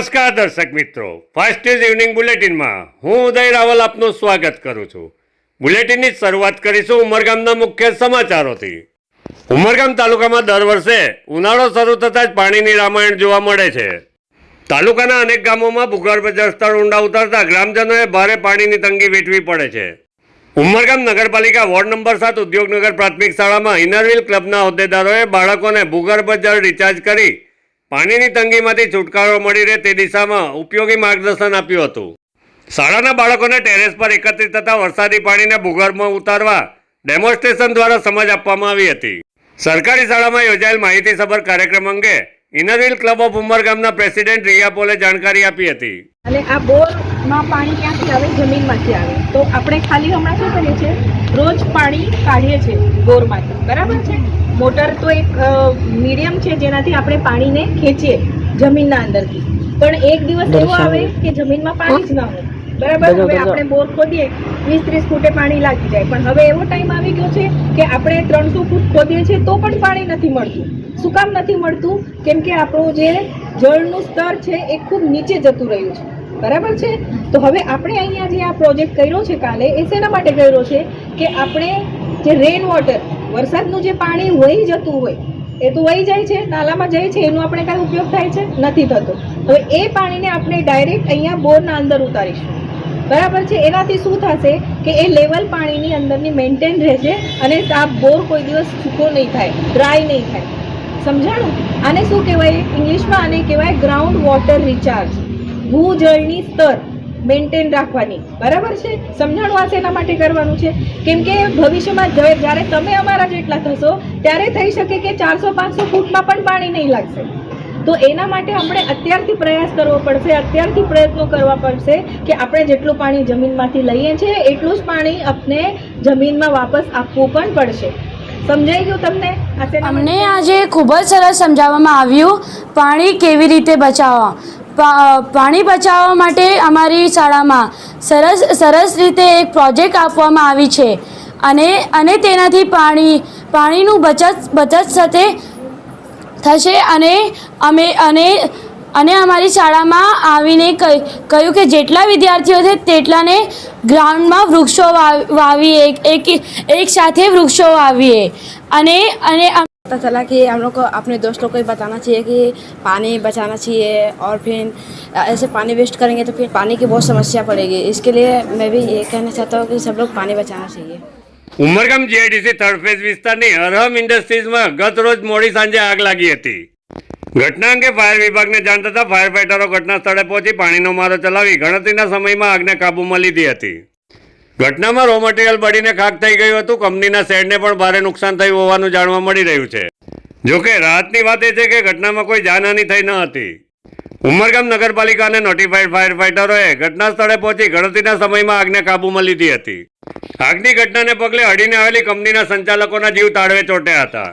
નમસ્કાર દર્શક મિત્રો. ફાસ્ટ ઇઝ ઇવનિંગ બુલેટિનમાં હું ઉદય રાવલ આપનું સ્વાગત કરું છું. બુલેટિનની શરૂઆત કરીશું ઉમરગામના મુખ્ય સમાચારોથી. ઉમરગામ તાલુકામાં દર વર્ષે ઉનાળો શરૂ થતાં જ પાણીની રામાયણ જોવા મળે છે. તાલુકાના અનેક ગામોમાં ભૂગર્ભ જળસ્તર ઊંડા ઉતરતા ગ્રામજનોએ ભારે પાણીની તંગી વેઠવી પડે છે. ઉમરગામ નગરપાલિકા વોર્ડ નંબર સાત ઉદ્યોગનગર પ્રાથમિક શાળામાં ઇનરવિલ ક્લબના હોદ્દેદારોએ બાળકોને ભૂગર્ભ જળ રિચાર્જ કરી પાણીની તંગીમાંથી છુટકારો મળી રહે તે દિશામાં ઉપયોગી માર્ગદર્શન આપ્યું હતું. શાળાના બાળકોને ટેરેસ પર એકત્રિત થતા વરસાદી પાણીને ભૂગર્ભમાં ઉતારવા ડેમોન્સ્ટ્રેશન દ્વારા સમજ આપવામાં આવી હતી. સરકારી શાળામાં યોજાયેલ માહિતીસભર કાર્યક્રમ અંગે ઇનરવિલ ક્લબ ઓફ ઉમરગામના પ્રેસિડેન્ટ રિયા પોલે જાણકારી આપી હતી. અને આ બોરમાં પાણી ક્યાંથી આવે? જમીનમાંથી આવે. તો આપણે ખાલી હમણાં શું કરીએ છીએ? રોજ પાણી કાઢીએ છીએ બોરમાંથી. બરાબર છે? મોટર તો એક મીડિયમ છે જેનાથી આપણે પાણીને ખેંચીએ જમીનના અંદરથી. પણ એક દિવસ એવો આવે કે જમીનમાં પાણી જ ના હોય. બરાબર? હવે આપણે બોર ખોદીએ વીસ ત્રીસ ફૂટે પાણી લાગી જાય. પણ હવે એવો ટાઈમ આવી ગયો છે કે આપણે ત્રણસો ફૂટ ખોદીએ છીએ તો પણ પાણી નથી મળતું. શું કામ નથી મળતું? કેમ કે આપણું જે જળનું સ્તર છે એ ખૂબ નીચે જતું રહ્યું છે. બરાબર છે? તો હવે આપણે અહીંયા જે આ પ્રોજેક્ટ કર્યો છે કાલે, એ શેના માટે કર્યો છે? કે આપણે જે રેન વોટર વરસાદનું જે પાણી વહી જતું હોય, એ તો વહી જાય છે, નાલામાં જાય છે, એનો આપણે કાંઈ ઉપયોગ થાય છે? નથી થતો. હવે એ પાણીને આપણે ડાયરેક્ટ અહીંયા બોરના અંદર ઉતારીશું. બરાબર છે? એનાથી શું થશે કે એ લેવલ પાણીની અંદરની મેન્ટેન રહેશે અને આ બોર કોઈ દિવસ સૂકો નહીં થાય ડ્રાય નહીં થાય. સમજાણું? આને શું કહેવાય? ઇંગ્લિશમાં આને કહેવાય ગ્રાઉન્ડ વોટર રિચાર્જ ભૂજળની સ્તર મેન્ટેન રાખવાની. બરાબર છે? સમજાણું આ શેના માટે કરવાનું છે? કેમ કે ભવિષ્યમાં જ્યારે તમે અમારા જેટલા થશો, ત્યારે થઈ શકે કે ચારસો, પાંચસો ફૂટમાં પણ પાણી નહીં લાગશે. તો એના માટે આપણે અત્યારથી પ્રયાસ કરવો પડશે, અત્યારથી પ્રયત્નો કરવા પડશે કે આપણે જેટલું પાણી જમીનમાંથી લઈએ છીએ, એટલું જ પાણી આપણે જમીનમાં વાપસ આપવું પણ પડશે. અમને આજે ખૂબ જ સરસ સમજાવવામાં આવ્યું. પાણી કેવી રીતે બચાવવા? પાણી બચાવવા માટે અમારી શાળામાં સરસ સરસ રીતે એક પ્રોજેક્ટ આપવામાં આવી છે. અને અને તેનાથી પાણી, પાણીનું બચત બચત સાથે થશે અને અમે, અને અને અમારી શાળામાં આવીને કહ્યું કહ્યું કે જેટલા વિદ્યાર્થીઓ છે તેટલાને ગ્રાઉન્ડમાં વૃક્ષો વાવ- વાવીએ એક એક એક સાથે વૃક્ષો વાવીએ અને અને અમ- पता चला कि हम लोग को अपने दोस्तों को भी बताना चाहिए कि पानी बचाना चाहिए और फिर ऐसे पानी वेस्ट करेंगे तो फिर पानी की बहुत समस्या पड़ेगी इसके लिए मैं भी ये कहना चाहता हूँ कि सब लोग पानी बचाना चाहिए ઉમરગામ જીઆઈડીસી થર્ડ ફેઝ વિસ્તારની અરહમ ઇન્ડસ્ટ્રીઝમાં ગત રોજ મોડી સાંજે આગ લાગી હતી ઘટના અંગે ફાયર વિભાગને જાણ થતાં ફાયર ફાઇટરો ઘટના સ્થળે પહોંચી પાણીનો મારો ચલાવી ગણતરીના સમયમાં આગને કાબૂમાં લીધી હતી. ઘટનામાં રો મટીરિયલ બળીને ખાક થઈ ગયું હતું. કંપનીના શેડને પણ ભારે નુકસાન થયું હોવાનું જાણવા મળી રહ્યું છે. જોકે રાહતની વાત એ છે કે ઘટનામાં કોઈ જાનહાની થઈ ન હતી. ઉમરગામ નગરપાલિકાને નોટિફાઈડ ફાયર ફાઈટરોએ ઘટના સ્થળે પહોંચી ગણતરીના સમયમાં આગને કાબૂમાં લીધી હતી. આગની ઘટનાને પગલે અડીને આવેલી કંપનીના સંચાલકોના જીવ તાળવે ચોટ્યા હતા.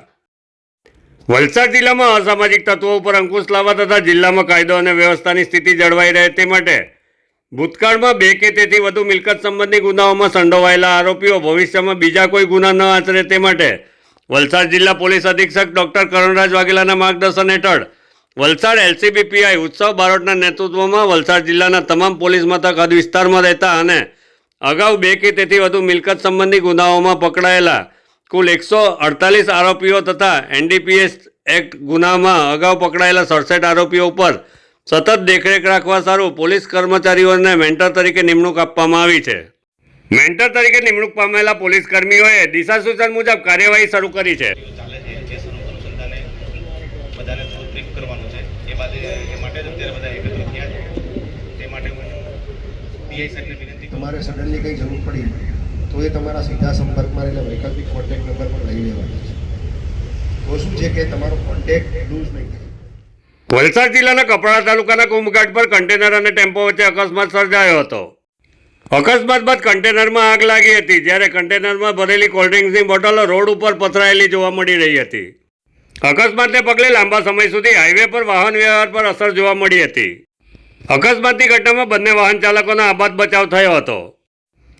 વલસાડ જિલ્લામાં અસામાજિક તત્વો ઉપર અંકુશ લાવવા તથા જિલ્લામાં કાયદો અને વ્યવસ્થાની સ્થિતિ જળવાઈ રહે તે માટે ભૂતકાળમાં બે કે તેથી વધુ મિલકત સંબંધી ગુનાઓમાં સંડોવાયેલા આરોપીઓ ભવિષ્યમાં બીજા કોઈ ગુના ન આચરે તે માટે વલસાડ જિલ્લા પોલીસ અધિક્ષક ડોક્ટર કરણરાજ વાઘેલાના માર્ગદર્શન હેઠળ વલસાડ એલસીબીપીઆઈ ઉત્સવ બારોટના નેતૃત્વમાં વલસાડ જિલ્લાના તમામ પોલીસ મથક હદ વિસ્તારમાં રહેતા અને અગાઉ બે કે તેથી વધુ મિલકત સંબંધી ગુનાઓમાં પકડાયેલા કુલ એકસો અડતાલીસ આરોપીઓ તથા એનડીપીએસ એક્ટ ગુનામાં અગાઉ પકડાયેલા સડસઠ આરોપીઓ ઉપર સતત દેખરેખ રાખવા સારું પોલીસ કર્મચારીઓને મેન્ટર તરીકે નિમણૂક આપવામાં આવી છે. મેન્ટર તરીકે નિમણૂક પામેલા પોલીસ કર્મીઓએ દિશા સૂચન મુજબ કાર્યવાહી શરૂ કરી છે. તમારે સડનલી કંઈ જરૂર પડી તો એ તમારા સીધા સંપર્કમાં રહેલા વૈકલ્પિક કોન્ટેક્ટ નંબર પણ લઈ લેવાના છે. તો શું છે કે તમારો કોન્ટેક્ટ લૂઝ નહીં થાય? વલસાડ જિલ્લાના કપરાડા તાલુકાના કુંભઘાટ પર કન્ટેનર અને ટેમ્પો વચ્ચે અકસ્માત સર્જાયો હતો. અકસ્માત બાદ કન્ટેનરમાં આગ લાગી હતી, જ્યારે કન્ટેનરમાં ભરેલી કોલ્ડ્રિંક્સની બોટલો રોડ ઉપર પથરાયેલી જોવા મળી રહી હતી. અકસ્માતને પગલે લાંબા સમય સુધી હાઈવે પર વાહન વ્યવહાર પર અસર જોવા મળી હતી. અકસ્માતની ઘટનામાં બંને વાહન ચાલકોનો આબાદ બચાવ થયો હતો.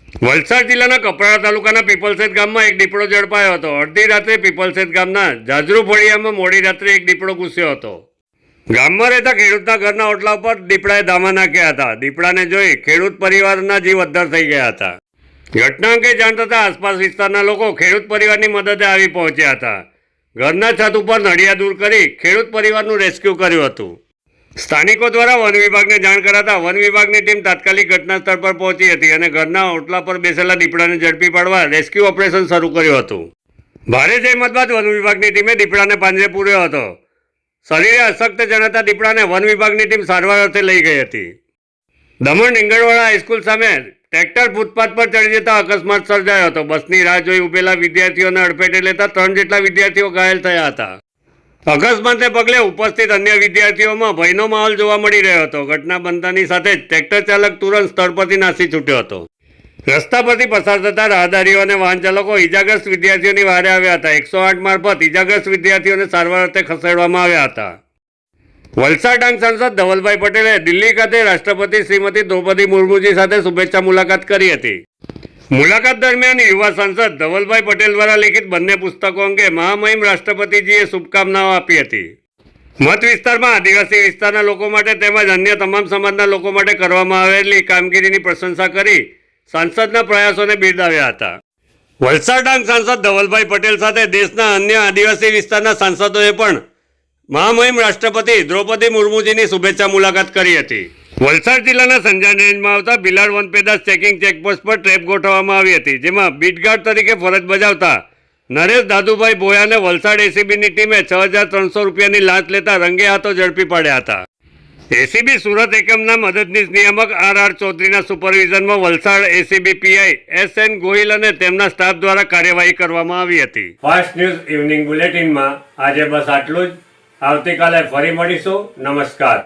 વલસાડ જિલ્લાના કપરાડા તાલુકાના પીપલસેદ ગામમાં એક દીપડો ઝડપાયો હતો. અડધી રાત્રે પીપલસેદ ગામના જાજરૂ ફળિયામાં મોડી રાત્રે એક દીપડો ઘૂસ્યો હતો. ગામમાં રહેતા ખેડૂતના ઘરના ઓટલા ઉપર દીપડાએ ધામા નાખ્યા હતા. દીપડાને જોઈ ખેડૂત પરિવારના જીવ અદ્ધર થઈ ગયા હતા. ઘટના અંગે જાણ થતાં આસપાસ વિસ્તારના લોકો ખેડૂત પરિવારની મદદે આવી પહોંચ્યા હતા. ઘરના છત ઉપર નડિયા દૂર કરી ખેડૂત પરિવારનું રેસ્ક્યુ કર્યું હતું. સ્થાનિકો દ્વારા વન વિભાગને જાણ કરાતા વન વિભાગની ટીમ તાત્કાલિક ઘટના સ્થળ પર પહોંચી હતી અને ઘરના ઓટલા પર બેસેલા દીપડાને ઝડપી પાડવા રેસ્ક્યુ ઓપરેશન શરૂ કર્યું હતું. ભારે જહેમત બાદ વન વિભાગની ટીમે દીપડાને પાંજરે પૂર્યો હતો. શરીરે અશક્ત જણાતા દીપડાને વન વિભાગની ટીમ સારવાર અર્થે લઈ ગઈ હતી. દમણ રીંગણવાળા હાઈસ્કૂલ સામે ટ્રેક્ટર ફૂટપાથ પર ચડી જતા અકસ્માત સર્જાયો હતો. બસની રાહ જોઈ ઉભેલા વિદ્યાર્થીઓને અડફેટે લેતા ત્રણ જેટલા વિદ્યાર્થીઓ ઘાયલ થયા હતા. અકસ્માતને પગલે ઉપસ્થિત અન્ય વિદ્યાર્થીઓમાં ભયનો માહોલ જોવા મળી રહ્યો હતો. ઘટના બનતાની સાથે જ ટ્રેક્ટર ચાલક તુરંત સ્થળ પરથી નાસી છૂટ્યો હતો. રસ્તા પરથી પસાર થતા રાહદારીઓ અને વાહન ચાલકો ઇજાગ્રસ્ત વિદ્યાર્થીઓની વારે આવ્યા હતા. એકસો આઠ મારફત ઇજાગ્રસ્ત વિદ્યાર્થીઓને સારવાર અર્થે ખસેડવામાં આવ્યા હતા. વલસાડ ડાંગ સાંસદ ધવલભાઈ પટેલે દિલ્હી ખાતે રાષ્ટ્રપતિ શ્રીમતી દ્રૌપદી મુર્મુજી સાથે શુભેચ્છા મુલાકાત કરી હતી. મુલાકાત દરમિયાન યુવા સાંસદ ધવલભાઈ પટેલ દ્વારા લિખિત બંને પુસ્તકો અંગે મહામહિમ રાષ્ટ્રપતિજીએ શુભકામનાઓ આપી હતી. મત વિસ્તારમાં આદિવાસી વિસ્તારના લોકો માટે તેમજ અન્ય તમામ સમાજના લોકો માટે કરવામાં આવેલી કામગીરીની પ્રશંસા કરી સાંસદના પ્રયાસોને બિરદાવ્યા હતા. વલસાડ ડાંગ સાંસદ ધવલભાઈ પટેલ સાથે દેશના અન્ય આદિવાસી વિસ્તારના સાંસદોએ પણ મહામહિમ રાષ્ટ્રપતિ દ્રૌપદી મુર્મુજીની શુભેચ્છા મુલાકાત કરી હતી. વલસાડ જિલ્લાના સંજાણ રેન્જમાં આવતા બિલાડ વનપેદાશ ચેકિંગ ચેકપોસ્ટ પર ટ્રેપ ગોઠવવામાં આવી હતી, જેમાં બીટગાર્ડ તરીકે ફરજ બજાવતા નરેશ દાદુભાઈ ભોયાને વલસાડ એસીબીની ટીમે છ હજાર ત્રણસો રૂપિયાની લાંચ લેતા રંગે હાથો ઝડપી પાડ્યા હતા. એસીબી સુરત એકમના મદદનીશ નિયામક આર આર ચૌધરીના સુપરવિઝનમાં Valsad ACB PI S N Gohil અને તેમના સ્ટાફ દ્વારા કાર્યવાહી કરવામાં આવી હતી. ફાસ્ટ ન્યૂઝ ઇવનિંગ બુલેટિનમાં આજે બસ આટલું જ. આવતીકાલે ફરી મળીશું. નમસ્કાર.